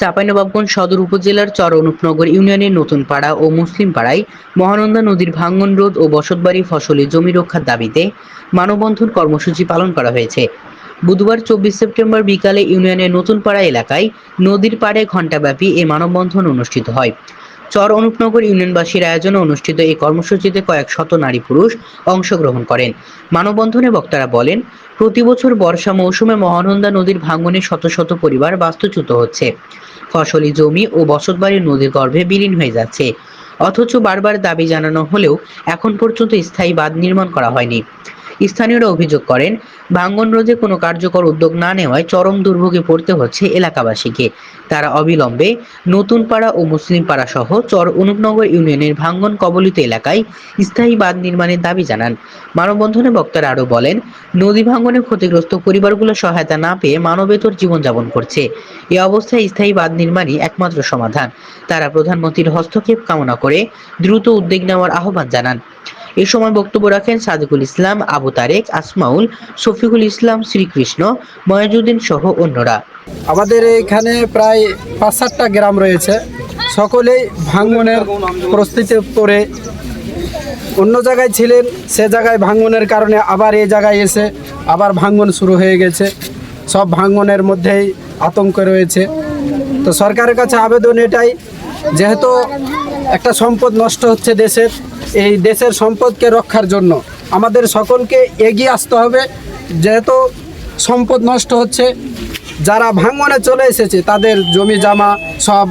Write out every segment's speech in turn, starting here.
চাঁপাইনবাবগঞ্জ সদর উপজেলার চর অনুপনগর ইউনিয়নের নতুন পাড়া ও মুসলিম পাড়ায় মহানন্দা নদীর ভাঙ্গন রোধ ও বসতবাড়ি ফসলে জমি রক্ষার দাবিতে মানববন্ধন কর্মসূচি পালন করা হয়েছে। বুধবার চব্বিশ সেপ্টেম্বর বিকালে ইউনিয়নের নতুন পাড়া এলাকায় নদীর পাড়ে ঘণ্টাব্যাপী এ মানববন্ধন অনুষ্ঠিত হয়। চর অনুপনগর ইউনিয়নবাসীর আয়োজনে অনুষ্ঠিত এই কর্মসূচিতে কয়েক শত নারী পুরুষ অংশগ্রহণ করেন। মানববন্ধনে বক্তারা বলেন, প্রতি বছর বর্ষা মৌসুমে মহানন্দা নদীর ভাঙনে শত শত পরিবার বাস্তুচ্যুত হচ্ছে। ফসলি জমি ও বসতবাড়ির নদীর গর্ভে বিলীন হয়ে যাচ্ছে। অথচ বারবার দাবি জানানো হলেও এখন পর্যন্ত স্থায়ী বাঁধ নির্মাণ করা হয়নি। স্থানীয়রা অভিযোগ করেন, ভাঙ্গন রোধে কোনো কার্যকর উদ্যোগ না নেওয়ায় চরম দুর্ভোগে পড়তে হচ্ছে এলাকাবাসীকে। তারা অবিলম্বে নতুন পাড়া ও মুসলিম পাড়া সহ চর অনুপনগর ইউনিয়নের ভাঙ্গন কবলিত এলাকায় স্থায়ী বাঁধ নির্মাণের দাবি জানান। মানববন্ধনে বক্তারা আরও বলেন, নদী ভাঙ্গনে ক্ষতিগ্রস্ত পরিবারগুলো সহায়তা না পেয়ে মানবেতর জীবনযাপন করছে। এ অবস্থায় স্থায়ী বাঁধ নির্মাণই একমাত্র সমাধান। তারা প্রধানমন্ত্রীর হস্তক্ষেপ কামনা করে দ্রুত উদ্যোগ নেওয়ার আহ্বান জানান। এ সময় বক্তব্য রাখেন সাদিকুল ইসলাম, আবু তারেক, আসমাউল, শফিকুল ইসলাম, শ্রীকৃষ্ণ, ময়াজুদ্দিন সহ অন্যরা। আমাদের এখানে প্রায় পাঁচ সাতটা গ্রাম রয়েছে। সকলেই ভাঙ্গনের প্রস্তুতি করে অন্য জায়গায় ছিলেন, সে জায়গায় ভাঙ্গনের কারণে আবার এই জায়গায় এসে আবার ভাঙ্গন শুরু হয়ে গেছে। সব ভাঙ্গনের মধ্যেই আতঙ্ক রয়েছে। তো সরকারের কাছে আবেদন এটাই যেহেতু একটা সম্পদ নষ্ট হচ্ছে দেশের, এই দেশের সম্পদকে রক্ষার জন্য আমাদের সকলকে এগিয়ে আসতে হবে। যেহেতু সম্পদ নষ্ট হচ্ছে, যারা ভাঙনে চলে এসেছে, তাদের জমি জামা সব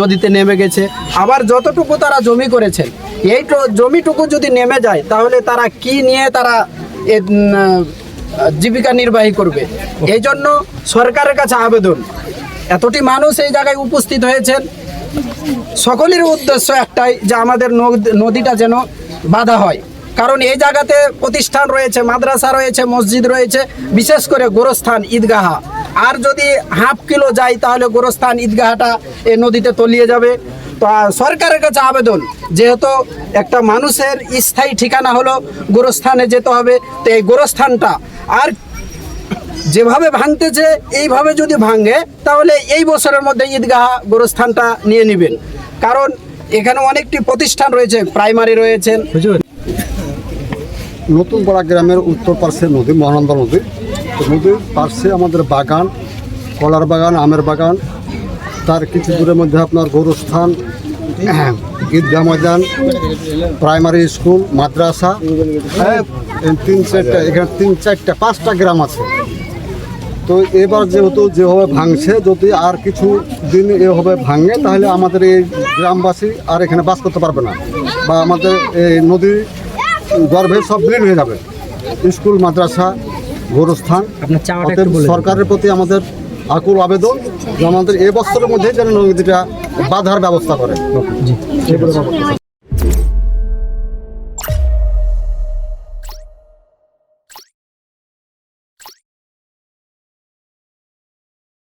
নদীতে নেমে গেছে। আবার যতটুকু তারা জমি করেছেন এই জমিটুকু যদি নেমে যায়, তাহলে তারা কি নিয়ে তারা জীবিকা নির্বাহী করবে? এই জন্য সরকারের কাছে আবেদন। এতটি মানুষ এই জায়গায় উপস্থিত হয়েছেন সকলের উদ্দেশ্য একটাই যে আমাদের নদীটা যেন বাধা হয়। কারণ এই জায়গাতে প্রতিষ্ঠান রয়েছে, মাদ্রাসা রয়েছে, মসজিদ রয়েছে, বিশেষ করে গোরস্থান, ঈদগাহা। আর যদি হাফ কিলো যায় তাহলে গোরস্থান, ঈদগাহাটা এই নদীতে তলিয়ে যাবে। তো সরকারের কাছে আবেদন, যেহেতু একটা মানুষের স্থায়ী ঠিকানা হলো গোরস্থানে যেতে হবে, তো এই গোরস্থানটা আর যেভাবে ভাঙতেছে এইভাবে যদি ভাঙে তাহলে এই বছরের মধ্যে ঈদগাহ গোরস্থানটা নিয়ে নেবেন। কারণ এখানে অনেকটি প্রতিষ্ঠান রয়েছে প্রাইমারি রয়েছেন। নতুন পাড়া গ্রামের উত্তর পার্শ্বে নদী মহানন্দা নদী। নদীর পার্শ্বে আমাদের বাগান কলার বাগান আমের বাগান। তার কিছু দূরের মধ্যে আপনার গৌরস্থান ঈদগাহ ময়দান প্রাইমারি স্কুল মাদ্রাসা। হ্যাঁ, তিন চারটা এখানে তিন চারটা পাঁচটা গ্রাম আছে। তো এবার যেহেতু যেভাবে ভাঙছে যদি আর কিছু দিন এভাবে ভাঙে তাহলে আমাদের এই গ্রামবাসী আর এখানে বাস করতে পারবে না। বা আমাদের এই নদী গর্ভে সব বিলীন হয়ে যাবে। স্কুল মাদ্রাসা গোরস্থান সরকারের প্রতি আমাদের আকুল আবেদন যে আমাদের এ বছরের মধ্যে যেন নদীটা বাধার ব্যবস্থা করে।